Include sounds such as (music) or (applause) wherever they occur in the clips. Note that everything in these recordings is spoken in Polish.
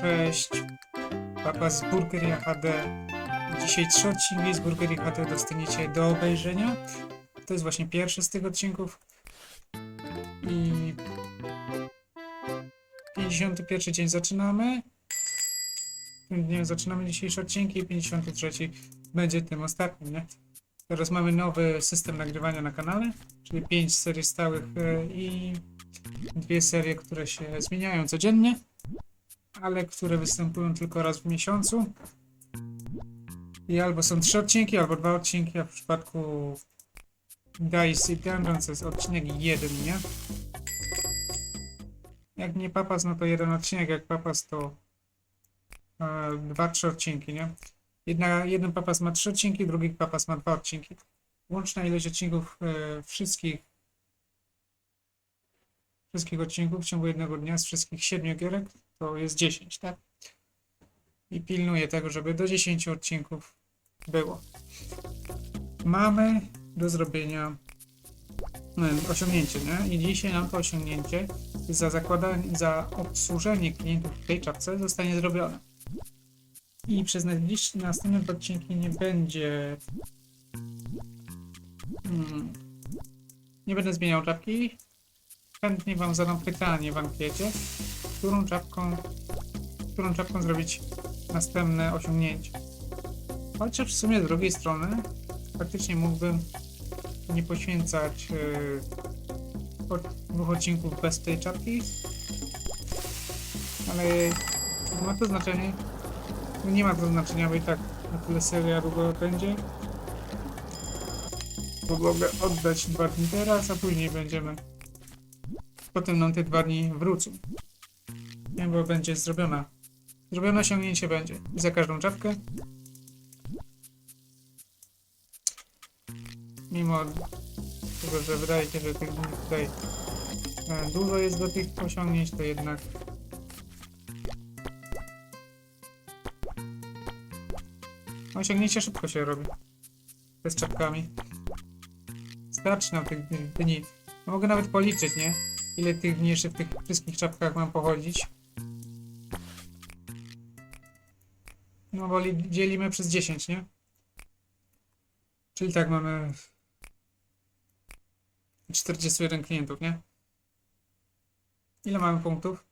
Cześć. Papa z Burgeria HD. Dzisiaj trzy odcinki z Burgerii HD dostaniecie do obejrzenia. To jest właśnie pierwszy z tych odcinków. I 51 dzień zaczynamy. W tym dniu zaczynamy dzisiejsze odcinki i 53 będzie tym ostatnim, nie? Teraz mamy nowy system nagrywania na kanale, czyli 5 serii stałych e, i dwie serie, które się zmieniają codziennie, ale które występują tylko raz w miesiącu. I albo są trzy odcinki, albo dwa odcinki, a w przypadku Dice i Dungeons jest odcinek jeden, nie? Jak nie papas, no to jeden odcinek, jak papas to e, dwa, trzy odcinki, nie? Jedna, jeden papas ma trzy odcinki, drugi papas ma dwa odcinki. Łączna ilość odcinków e, wszystkich wszystkich odcinków w ciągu jednego dnia z wszystkich siedmiu gierek to jest 10, tak? I pilnuję tego, żeby do 10 odcinków było. Mamy do zrobienia mm, osiągnięcie, nie? I dzisiaj nam to osiągnięcie za zakładanie, za obsłużenie klientów w tej czapce zostanie zrobione. I przez najbliższe następne odcinki nie będzie. Mm, nie będę zmieniał czapki. Chętnie Wam zadam pytanie w ankiecie, którą czapką, którą czapką zrobić następne osiągnięcie. Chociaż w sumie z drugiej strony faktycznie mógłbym nie poświęcać yy, dwóch odcinków bez tej czapki, ale ma to znaczenie, nie ma to znaczenia, bo i tak na tyle seria długo będzie. Mogę oddać dwa dni teraz, a później będziemy. Potem nam te dwa dni wrócą. Nie, bo będzie zrobiona. Zrobione osiągnięcie będzie. Za każdą czapkę. Mimo tego, że wydaje się, że tych dni tutaj e, dużo jest do tych osiągnięć, to jednak Osiągnięcie szybko się robi. Z czapkami. Starczy nam tych dni- mogę nawet policzyć, nie? Ile tych dni jeszcze w tych wszystkich czapkach mam pochodzić. No bo li- dzielimy przez 10, nie? Czyli tak mamy 41 klientów, nie? Ile mamy punktów?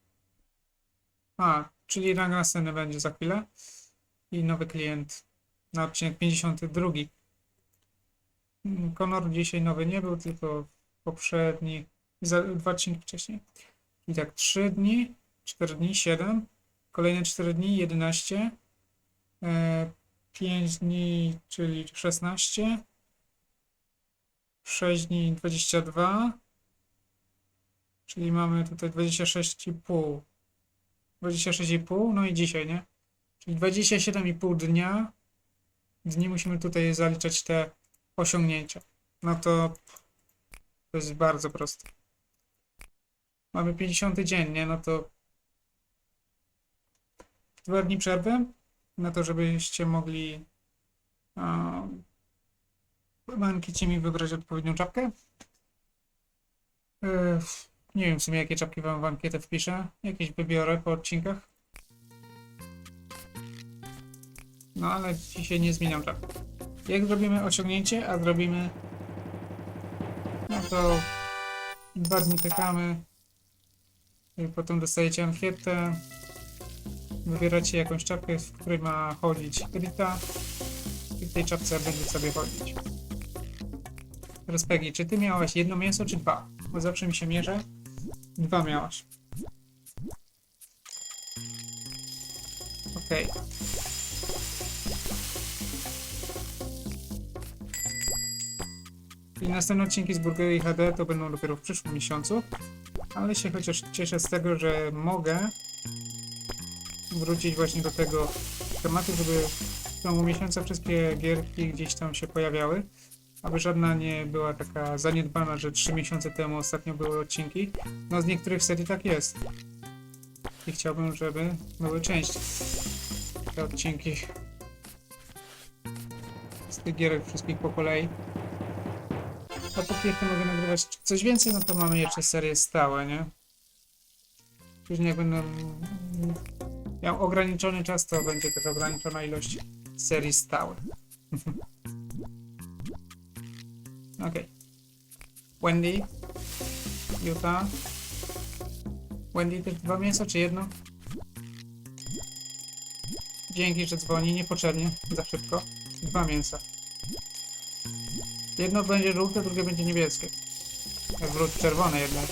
A, czyli rang następny będzie za chwilę. I nowy klient na odcinek 52. Mm, Konor dzisiaj nowy nie był, tylko poprzedni, za, dwa odcinki wcześniej. I tak 3 dni, 4 dni, 7, kolejne 4 dni, 11, e, 5 dni, czyli 16, 6 dni, 22, czyli mamy tutaj 26,5, 26,5, no i dzisiaj, nie? Czyli 27,5 dnia dni musimy tutaj zaliczać te osiągnięcia. No to to jest bardzo proste. Mamy 50 dzień, nie? No to dwa dni przerwy na to, żebyście mogli a, na ankiecie mi wybrać odpowiednią czapkę. E, nie wiem w sumie jakie czapki wam w ankietę wpiszę. Jakieś wybiorę po odcinkach. No ale dzisiaj nie zmieniam czapki. Jak zrobimy osiągnięcie, a zrobimy no to dwa dni czekamy. Potem dostajecie ankietę. Wybieracie jakąś czapkę, w której ma chodzić Rita. I w tej czapce będzie sobie chodzić. Teraz Peggy, czy ty miałaś jedno mięso, czy dwa? Bo zawsze mi się mierzę. Dwa miałaś. Okej. I następne odcinki z Burgerii HD to będą dopiero w przyszłym miesiącu. Ale się chociaż cieszę z tego, że mogę wrócić właśnie do tego tematu, żeby w ciągu miesiąca wszystkie gierki gdzieś tam się pojawiały. Aby żadna nie była taka zaniedbana, że 3 miesiące temu ostatnio były odcinki. No z niektórych serii tak jest. I chciałbym, żeby były częściej te odcinki z tych gierek wszystkich po kolei. A po pierwsze mogę nagrywać coś więcej, no to mamy jeszcze serie stałe, nie? Później jak będę mm, miał ograniczony czas, to będzie też ograniczona ilość serii stałych. (laughs) Okej. Wendy? Utah? Wendy też dwa mięsa, czy jedno? Dzięki, że dzwoni, niepotrzebnie, za szybko. Dwa mięsa. Jedno będzie żółte, drugie będzie niebieskie. Wróć czerwone jednak.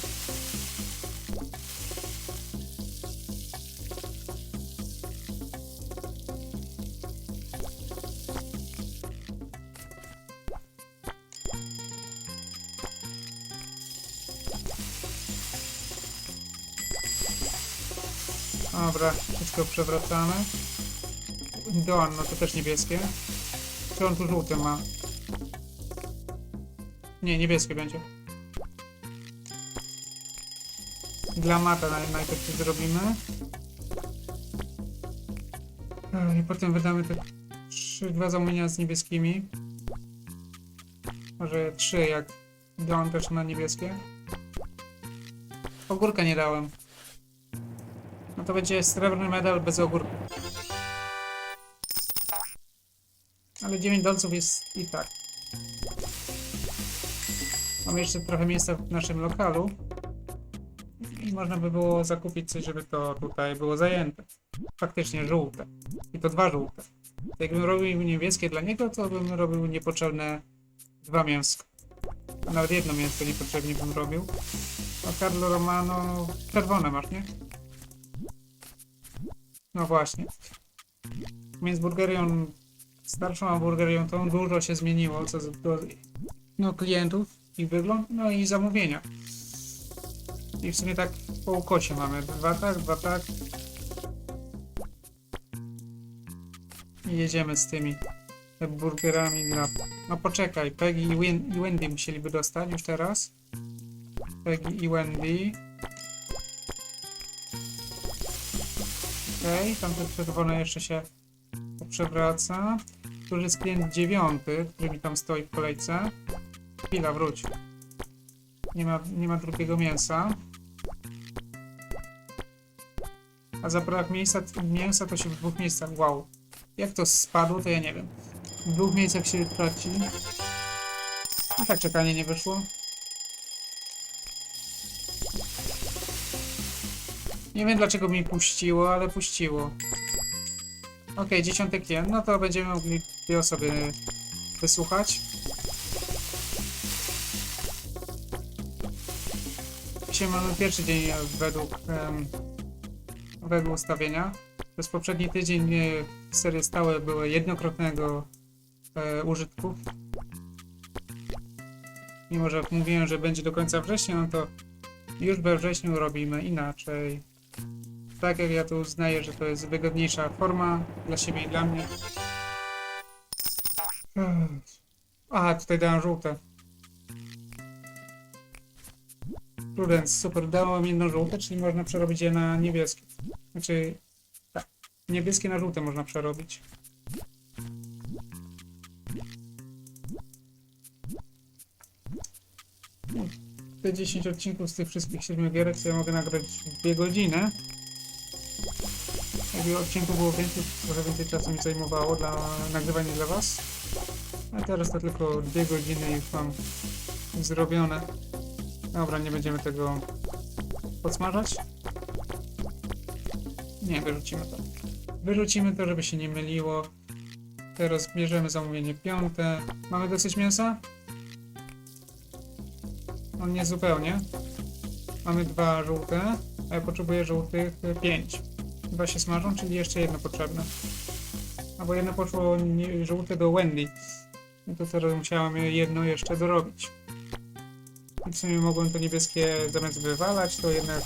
Dobra, wszystko przewracamy. Don, no to też niebieskie. Czy on tu żółte ma? Nie, niebieskie będzie. Dla naj- najpierw to zrobimy. Ech, I potem wydamy te trzy, dwa zamówienia z niebieskimi. Może trzy, jak Don też na niebieskie. Ogórka nie dałem. No to będzie srebrny medal bez ogórka. Ale 9 dolców jest i tak. Mamy jeszcze trochę miejsca w naszym lokalu. I można by było zakupić coś, żeby to tutaj było zajęte. Faktycznie żółte. I to dwa żółte. Jakbym robił niebieskie dla niego, to bym robił niepotrzebne dwa mięska. Nawet jedno mięsko niepotrzebnie bym robił. A Carlo Romano czerwone masz, nie? No właśnie. Między burgerią starszą a burgerią tą dużo się zmieniło co do no, klientów i wygląd, no i zamówienia. I w sumie tak po ukosie mamy. Dwa tak, dwa tak. I jedziemy z tymi burgerami dla... No poczekaj, Peggy i, Win i Wendy musieliby dostać już teraz. Peggy i Wendy. Okej, tamte czerwone jeszcze się przewraca. Tu jest klient dziewiąty, który mi tam stoi w kolejce. Chwila, wróć. Nie ma, nie ma drugiego mięsa. A za brak miejsca, mięsa to się w dwóch miejscach. Wow. Jak to spadło, to ja nie wiem. W dwóch miejscach się traci. A tak czekanie nie wyszło. Nie wiem dlaczego mi puściło, ale puściło. Okej, dziesiąty klient. No to będziemy mogli dwie osoby wysłuchać. Dzisiaj mamy pierwszy dzień według, em, według ustawienia. Przez poprzedni tydzień e, serie stałe były jednokrotnego e, użytku. Mimo, że mówiłem, że będzie do końca września, no to już we wrześniu robimy inaczej. Tak jak ja tu uznaję, że to jest wygodniejsza forma dla siebie i dla mnie. Aha, tutaj dałem żółte. Prudence, super, dałem jedno żółte, czyli można przerobić je na niebieskie. Znaczy, tak, niebieskie na żółte można przerobić. Te 10 odcinków z tych wszystkich 7 gierek to ja mogę nagrać w 2 godziny. Jakby odcinków było więcej, trochę więcej czasu mi zajmowało dla nagrywania dla Was. A teraz to tylko dwie godziny już mam zrobione. Dobra, nie będziemy tego podsmażać. Nie, wyrzucimy to. Wyrzucimy to, żeby się nie myliło. Teraz bierzemy zamówienie piąte. Mamy dosyć mięsa? No nie zupełnie. Mamy dwa żółte, a ja potrzebuję żółtych pięć. Dwa się smażą, czyli jeszcze jedno potrzebne. Albo jedno poszło żółte do Wendy. No to teraz musiałem jedno jeszcze dorobić. W sumie mogłem to niebieskie zamiast wywalać, to jednak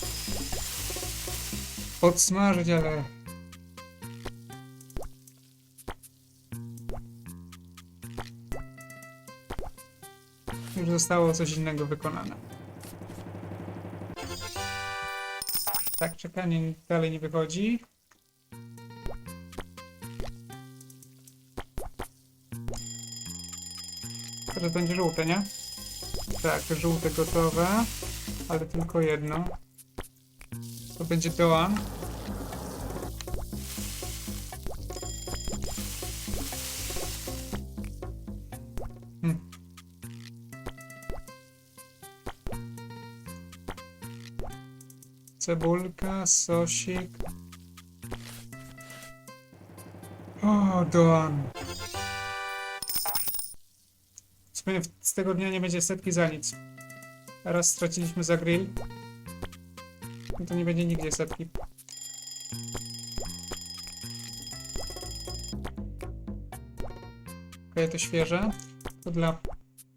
podsmażyć, ale... Już zostało coś innego wykonane. Tak, czekanie dalej nie wychodzi. Teraz będzie żółte, nie? Tak, żółte gotowe, ale tylko jedno. To będzie Doan. Hmm. Cebulka, sosik. O, Doan. Z tego dnia nie będzie setki za nic. Raz straciliśmy za grill. No to nie będzie nigdzie setki. Okej, to świeże. To dla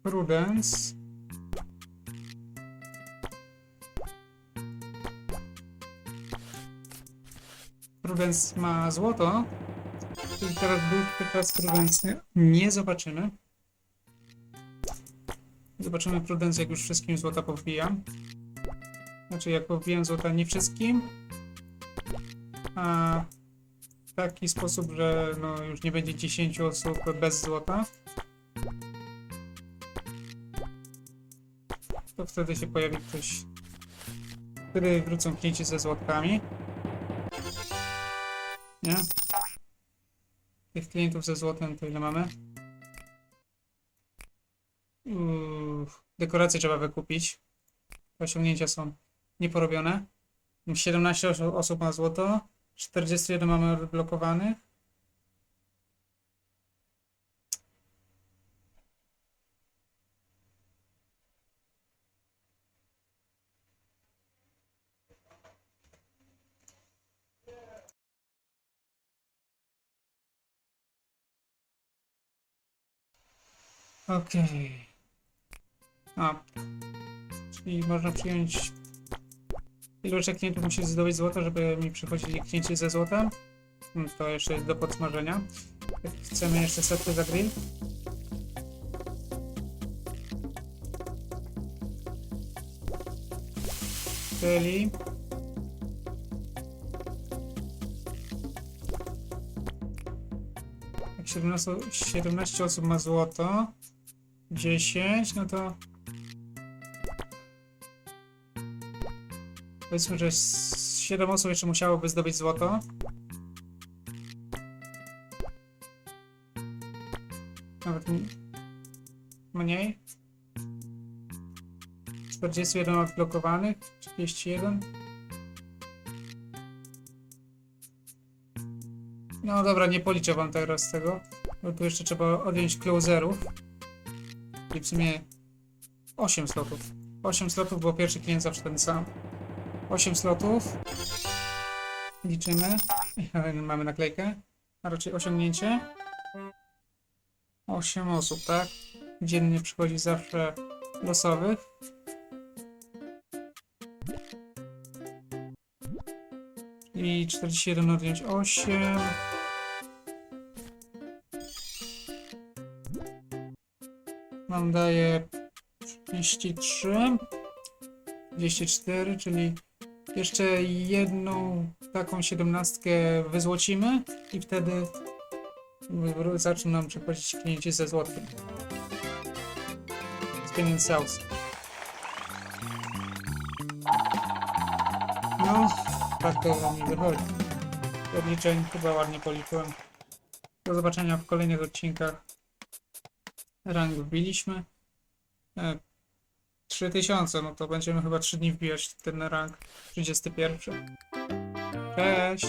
Prudence. Prudence ma złoto. I teraz teraz Prudence. Nie zobaczymy. Zobaczymy Prudence, jak już wszystkim złota powbijam. Znaczy, jak powbijam złota nie wszystkim, a w taki sposób, że no, już nie będzie 10 osób bez złota. To wtedy się pojawi ktoś, który wrócą klienci ze złotkami. Nie? Tych klientów ze złotem to ile mamy? Dekoracje trzeba wykupić. Osiągnięcia są nieporobione. 17 oso- osób ma złoto, 41 mamy odblokowanych. Okej. A, czyli można przyjąć ilość klientów musi zdobyć złoto, żeby mi przychodzili klienci ze złotem. Mm, To jeszcze jest do podsmażenia. Jak Chcemy jeszcze setkę za grill. Czyli... Jak 17, 17 osób ma złoto, 10, no to Powiedzmy, że 7 osób jeszcze musiałoby zdobyć złoto. Nawet mniej. 41 odblokowanych, 31. No dobra, nie policzę wam teraz tego, bo tu jeszcze trzeba odjąć closerów. I w sumie 8 slotów. 8 slotów, bo pierwszy klient zawsze ten sam. 8 slotów. Liczymy. Mamy naklejkę. A raczej osiągnięcie. 8 osób, tak? Dziennie przychodzi zawsze losowych. I 41 odjąć 8. Nam daje 33. 204, czyli jeszcze jedną taką siedemnastkę wyzłocimy i wtedy zaczną nam przychodzić klienci ze złotkiem. Spinning South. No, tak to mi wychodzi. Odliczeń chyba ładnie policzyłem. Do zobaczenia w kolejnych odcinkach. Rang wbiliśmy. E, 3000, no to będziemy chyba 3 dni wbijać ten rank 31. Cześć!